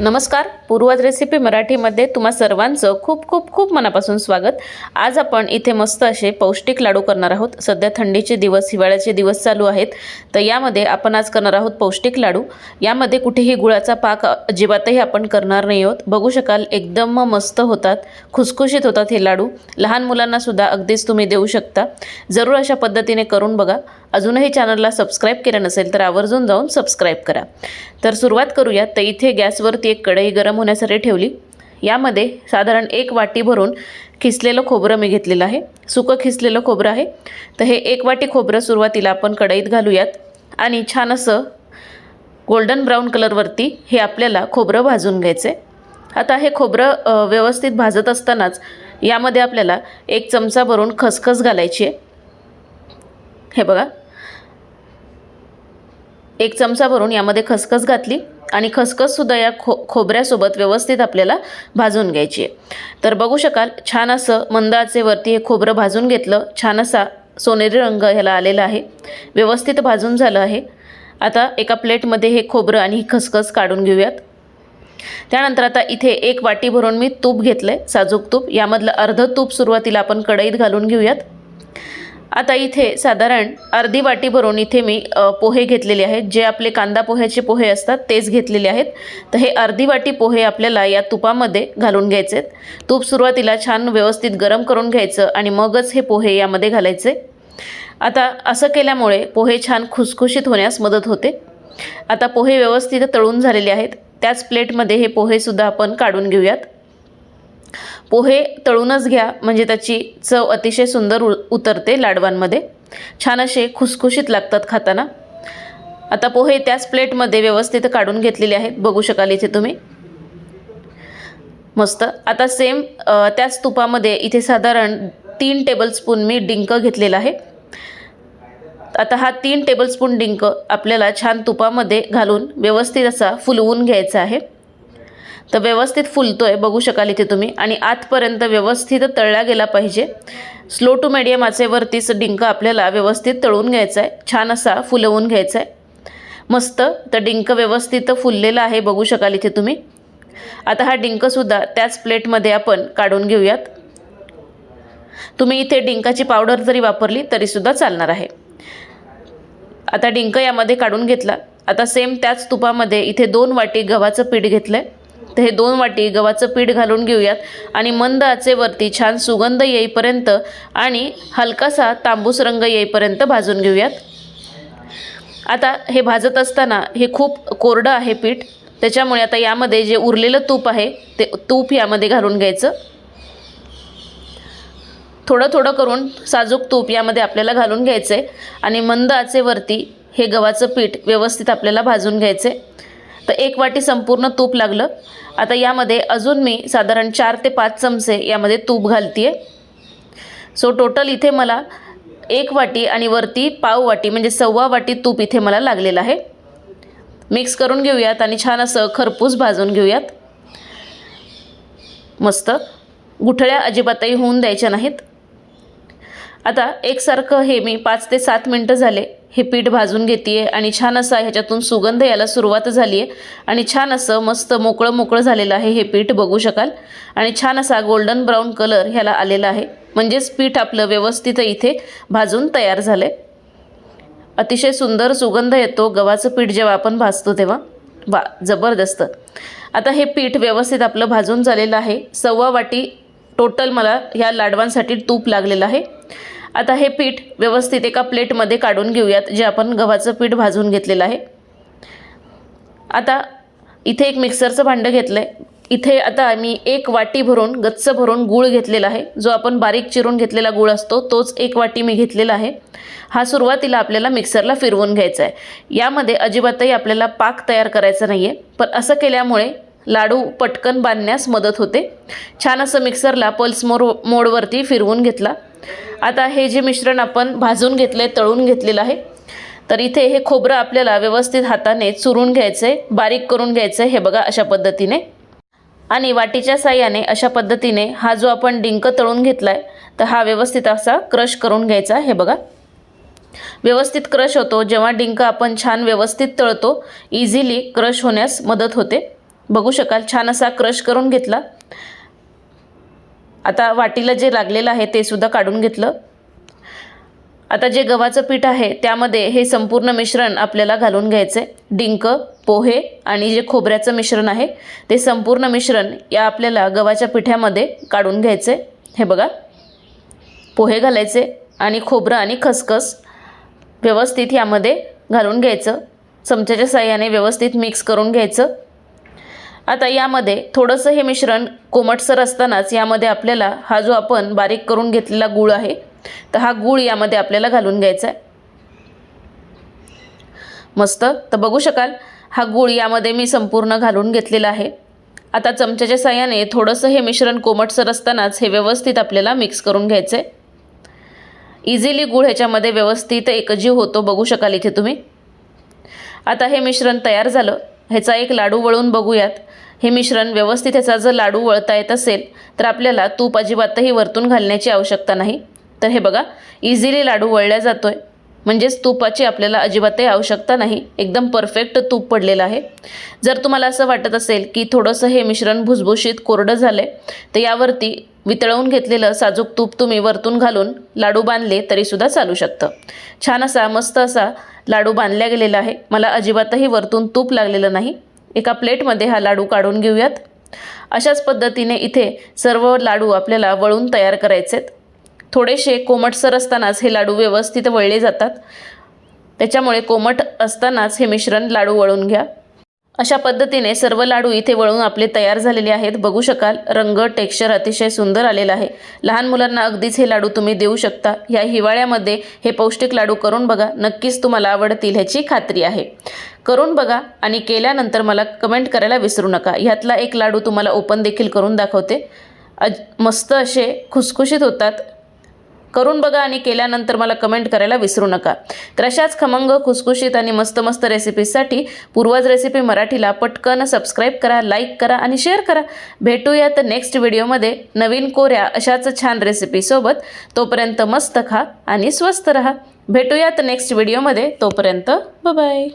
नमस्कार पूर्वज रेसिपी मराठीमध्ये तुम्हा सर्वांचं खूप खूप खूप मनापासून स्वागत. आज आपण इथे मस्त असे पौष्टिक लाडू करणार आहोत. सध्या थंडीचे दिवस हिवाळ्याचे दिवस चालू आहेत. तर यामध्ये आपण आज करणार आहोत पौष्टिक लाडू. यामध्ये कुठेही गुळाचा पाक अजिबातही आपण करणार नाही आहोत. बघू शकाल एकदम मस्त होतात खुसखुशीत होतात हे लाडू. लहान मुलांनासुद्धा अगदीच तुम्ही देऊ शकता. जरूर अशा पद्धतीने करून बघा. अजूनही चॅनलला सबस्क्राईब केलं नसेल तर आवर्जून जाऊन सबस्क्राईब करा. तर सुरुवात करूया. तर इथे गॅसवरती एक कढई गरम होण्यासाठी ठेवली. यामध्ये साधारण एक वाटी भरून खिसलेलं खोबरं मी घेतलेलं आहे. सुकं खिसलेलं खोबरं आहे. तर हे एक वाटी खोबरं सुरुवातीला आपण कढईत घालूयात. आणि छान असं गोल्डन ब्राऊन कलरवरती हे आपल्याला खोबरं भाजून घ्यायचं आहे आता हे खोबरं व्यवस्थित भाजत असतानाच यामध्ये आपल्याला एक चमचा भरून खसखस घालायची आहे. हे बघा. एक चमचा भरून यामध्ये खसखस घातली आणि खसखससुद्धा या खो खोबऱ्यासोबत व्यवस्थित आपल्याला भाजून घ्यायची आहे. तर बघू शकाल छान असं मंद आचेवरती हे खोबरं भाजून घेतलं. छान असा सोनेरी रंग ह्याला आलेला आहे. व्यवस्थित भाजून झालं आहे. आता एका प्लेटमध्ये हे खोबरं आणि ही खसखस काढून घेऊयात. त्यानंतर आता इथे एक वाटी भरून मी तूप घेतलं आहे साजूक तूप. यामधलं अर्धं तूप सुरुवातीला आपण कढईत घालून घेऊयात. आता इथे साधारण अर्धी वाटी भरून इथे मी पोहे घेतलेले आहेत. जे आपले कांदा पोह्याचे पोहे असतात तेच घेतलेले आहेत. तर हे अर्धी वाटी पोहे आपल्याला या तुपामध्ये घालून घ्यायचे आहेत तूप सुरुवातीला छान व्यवस्थित गरम करून घ्यायचं आणि मगच हे पोहे यामध्ये घालायचे. आता असं केल्यामुळे पोहे छान खुसखुशीत होण्यास मदत होते. आता पोहे व्यवस्थित तळून झालेले आहेत. त्याच प्लेटमध्ये हे पोहेसुद्धा आपण काढून घेऊयात. पोहे तळूनच घ्या म्हणजे त्याची चव अतिशय सुंदर उ उतरते लाडवांमध्ये. छान असे खुसखुशीत लागतात खाताना. आता पोहे त्याच प्लेटमध्ये व्यवस्थित काढून घेतलेले आहेत. बघू शकाल इथे तुम्ही. मस्त. आता सेम त्याच तुपामध्ये इथे साधारण तीन टेबलस्पून मी डिंक घेतलेला आहे. आता हा तीन टेबलस्पून डिंक आपल्याला छान तुपामध्ये घालून व्यवस्थित असा फुलवून घ्यायचा आहे. तर व्यवस्थित फुलतो आहे बघू शकाल इथे तुम्ही. आणि आतपर्यंत व्यवस्थित तळला गेला पाहिजे. स्लो टू मीडियम आचेवरतीच डिंक आपल्याला व्यवस्थित तळून घ्यायचा आहे छान असा फुलवून घ्यायचा आहे मस्त तर डिंक व्यवस्थित फुललेला आहे बघू शकाल इथे तुम्ही. आता हा डिंकसुद्धा त्याच प्लेटमध्ये आपण काढून घेऊयात. तुम्ही इथे डिंकाची पावडर जरी वापरली तरीसुद्धा चालणार आहे. आता डिंक यामध्ये काढून घेतला. आता सेम त्याच तुपामध्ये इथे दोन वाटी गव्हाचं पीठ घेतलं आहे फक्त हे दोन वाटी गव्हाचं पीठ घालून घेऊयात. आणि मंद आचेवरती छान सुगंध येईपर्यंत आणि हलकासा तांबूस रंग येईपर्यंत भाजून घेऊयात. आता हे भाजत असताना हे खूप कोरडं आहे पीठ. त्याच्यामुळे आता यामध्ये जे उरलेलं तूप आहे ते तूप यामध्ये घालून घ्यायचं. थोडं थोडं करून साजूक तूप यामध्ये आपल्याला घालून घ्यायचं आहे आणि मंद आचेवरती हे गव्हाचं पीठ व्यवस्थित आपल्याला भाजून घ्यायचं आहे तर एक वाटी संपूर्ण तूप लागलं. आता यामध्ये अजून मी साधारण चार ते पाच चमचे यामध्ये तूप घालते आहे सो टोटल इथे मला एक वाटी आणि वरती पाव वाटी म्हणजे सव्वा वाटी तूप इथे मला लागलेलं आहे. मिक्स करून घेऊयात आणि छान असं खरपूस भाजून घेऊयात. मस्त. गुठळ्या अजिबातही होऊन द्यायच्या नाहीत. आता एकसारखं हे मी पाच ते सात मिनटं झाले. हे पीठ भाजून घेते आहे आणि छान असा ह्याच्यातून सुगंध यायला सुरुवात झाली आहे आणि छान असं मस्त मोकळं मोकळं झालेलं आहे हे पीठ बघू शकाल. आणि छान असा गोल्डन ब्राऊन कलर ह्याला आलेला आहे. म्हणजेच पीठ आपलं व्यवस्थित इथे भाजून तयार झालं आहे अतिशय सुंदर सुगंध येतो गव्हाचं पीठ जेव्हा आपण भाजतो तेव्हा. वा जबरदस्त. आता हे पीठ व्यवस्थित आपलं भाजून झालेलं आहे. सव्वा वाटी टोटल मला ह्या लाडवांसाठी तूप लागलेलं आहे. आता हे पीठ व्यवस्थित एका प्लेटमध्ये काढून घेऊयात जे आपण गव्हाचं पीठ भाजून घेतलेलं आहे. आता इथे एक मिक्सरचं भांडं घेतलं आहे इथे आता मी एक वाटी भरून गच्च भरून गूळ घेतलेला आहे. जो आपण बारीक चिरून घेतलेला गूळ असतो तोच एक वाटी मी घेतलेला आहे. हा सुरुवातीला आपल्याला मिक्सरला फिरवून घ्यायचा आहे. यामध्ये अजिबातही आपल्याला पाक तयार करायचा नाही आहे पण असं केल्यामुळे लाडू पटकन बांधण्यास मदत होते. छान असं मिक्सरला पल्स मोर मोडवरती फिरवून घेतला. आता हे जे मिश्रण आपण भाजून घेतलं आहे तळून घेतलेलं आहे तर इथे हे खोबरं आपल्याला व्यवस्थित हाताने चुरून घ्यायचं आहे बारीक करून घ्यायचं आहे हे बघा अशा पद्धतीने. आणि वाटीच्या साह्याने अशा पद्धतीने हा जो आपण डिंक तळून घेतला आहे तर हा व्यवस्थित असा क्रश करून घ्यायचा हे बघा. व्यवस्थित क्रश होतो जेव्हा डिंक आपण छान व्यवस्थित तळतो इझिली क्रश होण्यास मदत होते. बघू शकाल छान असा क्रश करून घेतला. आता वाटीला जे लागलेलं आहे ते सुद्धा काढून घेतलं. आता जे गव्हाचं पीठ आहे त्यामध्ये हे संपूर्ण मिश्रण आपल्याला घालून घ्यायचं आहे डिंक पोहे आणि जे खोबऱ्याचं मिश्रण आहे ते संपूर्ण मिश्रण या आपल्याला गव्हाच्या पिठ्यामध्ये काढून घ्यायचे हे बघा. पोहे घालायचे आणि खोबरं आणि खसखस व्यवस्थित यामध्ये घालून घ्यायचं. चमच्याच्या साह्याने व्यवस्थित मिक्स करून घ्यायचं. आता यामध्ये थोडंसं हे मिश्रण कोमटसर असतानाच यामध्ये आपल्याला हा जो आपण बारीक करून घेतलेला गूळ आहे तर हा गूळ यामध्ये आपल्याला घालून घ्यायचा आहे मस्त. तर बघू शकाल हा गूळ यामध्ये मी संपूर्ण घालून घेतलेला आहे. आता चमच्याच्या साह्याने थोडंसं हे मिश्रण कोमटसर असतानाच हे व्यवस्थित आपल्याला मिक्स करून घ्यायचं आहे इझिली गूळ ह्याच्यामध्ये व्यवस्थित एकजीव होतो बघू शकाल इथे तुम्ही. आता हे मिश्रण तयार झालं. ह्याचा एक लाडू वळून बघूयात. हे मिश्रण व्यवस्थित ह्याचा जर लाडू वळता येत असेल तर आपल्याला तूप अजिबातही वरतून घालण्याची आवश्यकता नाही. तर हे बघा इझिली लाडू वळल्या जातो आहे म्हणजेच तुपाची आपल्याला अजिबातही आवश्यकता नाही. एकदम परफेक्ट तूप पडलेलं आहे. जर तुम्हाला असं वाटत असेल की थोडंसं हे मिश्रण भुसभुशीत कोरडं झालं आहे तर यावरती वितळवून घेतलेलं साजूक तूप तुम्ही वरतून घालून लाडू बांधले तरीसुद्धा चालू शकतं. छान असा मस्त असा लाडू बांधला गेलेला आहे. मला अजिबातही वरतून तूप लागलेलं नाही. एका प्लेटमध्ये हा लाडू काढून घेऊयात. अशाच पद्धतीने इथे सर्व लाडू आपल्याला वळून तयार करायचे आहेत थोडेसे कोमटसर असतानाच हे लाडू व्यवस्थित वळले जातात. त्याच्यामुळे कोमट असतानाच हे मिश्रण लाडू वळून घ्या. अशा पद्धतीने सर्व लाडू इथे वळून आपले तयार झालेले आहेत. बघू शकाल रंग टेक्स्चर अतिशय सुंदर आलेला आहे. लहान मुलांना अगदीच हे लाडू तुम्ही देऊ शकता. ह्या हिवाळ्यामध्ये हे पौष्टिक लाडू करून बघा. नक्कीच तुम्हाला आवडतील ह्याची खात्री आहे. करून बघा आणि केल्यानंतर मला कमेंट करायला विसरू नका. ह्यातला एक लाडू तुम्हाला ओपन देखील करून दाखवते. अज मस्त असे खुसखुशीत होतात. करून बघा आणि केल्यानंतर मला कमेंट करायला विसरू नका. तर अशाच खमंग खुसखुशीत आणि मस्त मस्त रेसिपीजसाठी पूर्वज रेसिपी मराठीला पटकन सबस्क्राईब करा लाईक करा आणि शेअर करा. भेटूयात नेक्स्ट व्हिडिओमध्ये नवीन कोऱ्या अशाच छान रेसिपीसोबत तोपर्यंत मस्त खा आणि स्वस्त रहा. भेटूयात नेक्स्ट व्हिडिओमध्ये तोपर्यंत बाय